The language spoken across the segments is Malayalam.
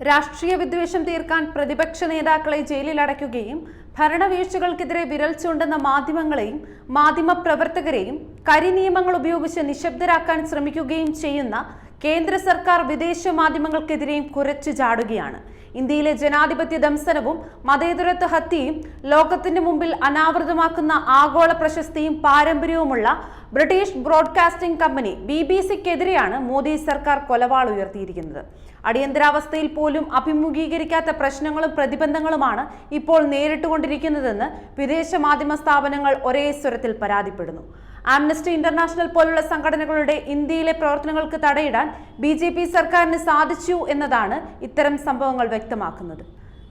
രാഷ്ട്രീയ വിദ്വേഷം തീർക്കാൻ പ്രതിപക്ഷ നേതാക്കളെ ജയിലിൽ അടയ്ക്കുകയും ഭരണവീഴ്ചകൾക്കെതിരെ വിരൽ ചൂണ്ടുന്ന മാധ്യമങ്ങളെയും മാധ്യമപ്രവർത്തകരെയും കരിനിയമങ്ങൾ ഉപയോഗിച്ച് നിശബ്ദരാക്കാൻ ശ്രമിക്കുകയും ചെയ്യുന്ന കേന്ദ്ര സർക്കാർ വിദേശ മാധ്യമങ്ങൾക്കെതിരെയും കുറച്ചു ചാടുകയാണ്. ഇന്ത്യയിലെ ജനാധിപത്യ ദംസനവും മതേതരത്വ ഹത്യയും ലോകത്തിന്റെ മുമ്പിൽ അനാവൃതമാക്കുന്ന ആഗോള പ്രശസ്തിയും പാരമ്പര്യവുമുള്ള British broadcasting company B B സിക്കെതിരെയാണ് Modi സർക്കാർ കൊലവാൾ ഉയർത്തിയിരിക്കുന്നത് അടിയന്തരാവസ്ഥയിൽ പോലും അഭിമുഖീകരിക്കാത്ത പ്രശ്നങ്ങളും പ്രതിബന്ധങ്ങളുമാണ് ഇപ്പോൾ നേരിട്ടുകൊണ്ടിരിക്കുന്നതെന്ന് വിദേശ മാധ്യമ സ്ഥാപനങ്ങൾ ഒരേ സ്വരത്തിൽ പരാതിപ്പെടുന്നു. ആംനസ്റ്റി ഇന്റർനാഷണൽ പോലുള്ള സംഘടനകളുടെ ഇന്ത്യയിലെ പ്രവർത്തനങ്ങൾക്ക് തടയിടാൻ ബി ജെ പി സർക്കാരിന് സാധിച്ചു എന്നതാണ് ഇത്തരം സംഭവങ്ങൾ വ്യക്തമാക്കുന്നത്.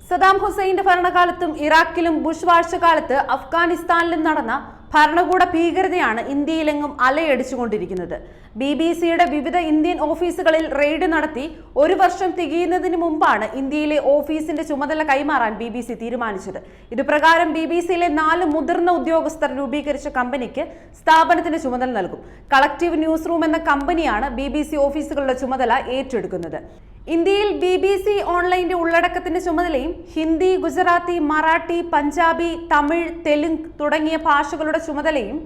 സദാം ഹുസൈന്റെ ഭരണകാലത്തും ഇറാഖിലും ബുഷ് വാഴ്ചകാലത്ത് അഫ്ഗാനിസ്ഥാനിലും നടന്ന ഭരണകൂട ഭീകരതയാണ് ഇന്ത്യയിലെങ്ങും അലയടിച്ചുകൊണ്ടിരിക്കുന്നത്. ബി ബി സിയുടെ വിവിധ ഇന്ത്യൻ ഓഫീസുകളിൽ റെയ്ഡ് നടത്തി ഒരു വർഷം തികയുന്നതിന് മുമ്പാണ് ഇന്ത്യയിലെ ഓഫീസിന്റെ ചുമതല കൈമാറാൻ ബി ബി സി തീരുമാനിച്ചത്. ഇതുപ്രകാരം ബി ബി സിയിലെ നാല് മുതിർന്ന ഉദ്യോഗസ്ഥർ രൂപീകരിച്ച കമ്പനിക്ക് സ്ഥാപനത്തിന്റെ ചുമതല നൽകും. കളക്റ്റീവ് ന്യൂസ് റൂം എന്ന കമ്പനിയാണ് ബി ബി സി ഓഫീസുകളുടെ ചുമതല ഏറ്റെടുക്കുന്നത്. ഇന്ത്യയിൽ ബി ബി സി ഓൺലൈന്റെ ഉള്ളടക്കത്തിന്റെ ചുമതലയും ഹിന്ദി ഗുജറാത്തി മറാഠി പഞ്ചാബി തമിഴ് തെലുങ്ക് തുടങ്ങിയ ഭാഷകളുടെ ചുമതലയും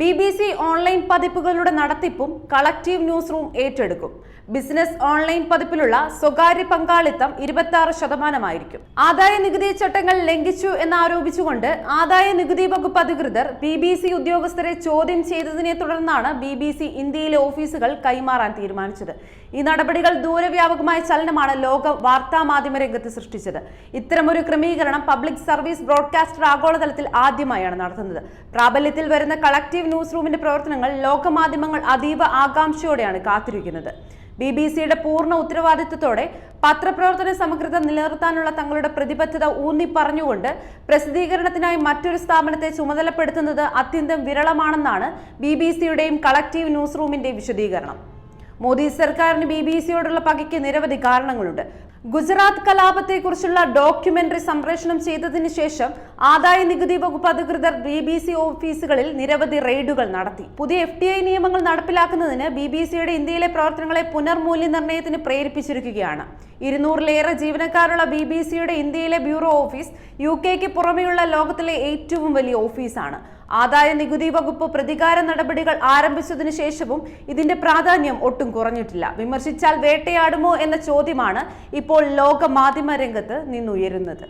ബി ബി സി ഓൺലൈൻ പതിപ്പുകളുടെ നടത്തിപ്പും കളക്റ്റീവ് ന്യൂസ് റൂം ഏറ്റെടുക്കും. ബിസിനസ് ഓൺലൈൻ പതിപ്പിലുള്ള സ്വകാര്യ പങ്കാളിത്തം ഇരുപത്തി ആറ് ശതമാനമായിരിക്കും. ആദായ നികുതി ചട്ടങ്ങൾ ലംഘിച്ചു എന്നാരോപിച്ചുകൊണ്ട് ആദായ നികുതി വകുപ്പ് അധികൃതർ ബി ബി സി ഉദ്യോഗസ്ഥരെ ചോദ്യം ചെയ്തതിനെ തുടർന്നാണ് ബി ബി സി ഇന്ത്യയിലെ ഓഫീസുകൾ കൈമാറാൻ തീരുമാനിച്ചത്. ഈ നടപടികൾ ദൂരവ്യാപകമായ ചലനമാണ് ലോക വാർത്താ മാധ്യമ രംഗത്ത് സൃഷ്ടിച്ചത്. ഇത്തരമൊരു ക്രമീകരണം പബ്ലിക് സർവീസ് ബ്രോഡ്കാസ്റ്റർ ആഗോളതലത്തിൽ ആദ്യമായാണ് നടത്തുന്നത്. പ്രാബല്യത്തിൽ വരുന്ന കളക്റ്റീവ് ന്യൂസ് റൂമിന്റെ പ്രവർത്തനങ്ങൾ ലോകമാധ്യമങ്ങൾ അതീവ ആകാംക്ഷയോടെയാണ് കാത്തിരിക്കുന്നത്. ബി ബി സിയുടെ പൂർണ ഉത്തരവാദിത്വത്തോടെ പത്രപ്രവർത്തന സമഗ്രത നിലനിർത്താനുള്ള തങ്ങളുടെ പ്രതിബദ്ധത ഊന്നിപ്പറഞ്ഞുകൊണ്ട് പ്രസിദ്ധീകരണത്തിനായി മറ്റൊരു സ്ഥാപനത്തെ ചുമതലപ്പെടുത്തുന്നത് അത്യന്തം വിരളമാണെന്നാണ് ബി ബി സിയുടെയും കളക്റ്റീവ് ന്യൂസ് റൂമിന്റെയും വിശദീകരണം. മോദി സർക്കാരിന് ബി ബി സിയോടുള്ള പകയ്ക്ക് നിരവധി കാരണങ്ങളുണ്ട്. ഗുജറാത്ത് കലാപത്തെക്കുറിച്ചുള്ള ഡോക്യുമെന്ററി സംപ്രേഷണം ചെയ്തതിന് ശേഷം ആദായ നികുതി വകുപ്പ് അധികൃതർ ബി ബി സി ഓഫീസുകളിൽ നിരവധി റെയ്ഡുകൾ നടത്തി. പുതിയ എഫ് ടി ഐ നിയമങ്ങൾ നടപ്പിലാക്കുന്നതിന് ബി ബി സിയുടെ ഇന്ത്യയിലെ പ്രവർത്തനങ്ങളെ പുനർമൂല്യനിർണയത്തിന് പ്രേരിപ്പിച്ചിരിക്കുകയാണ്. ഇരുന്നൂറിലേറെ ജീവനക്കാരുള്ള ബി ബി സിയുടെ ഇന്ത്യയിലെ ബ്യൂറോ ഓഫീസ് യു കെക്ക് പുറമെയുള്ള ലോകത്തിലെ ഏറ്റവും വലിയ ഓഫീസാണ്. ആദായ നികുതി വകുപ്പ് പ്രതികാര നടപടികൾ ആരംഭിച്ചതിനു ശേഷവും ഇതിന്റെ പ്രാധാന്യം ഒട്ടും കുറഞ്ഞിട്ടില്ല. വിമർശിച്ചാൽ വേട്ടയാടുമോ എന്ന ചോദ്യമാണ് ഇപ്പോൾ ലോക മാധ്യമ രംഗത്ത് നിന്നുയരുന്നത്.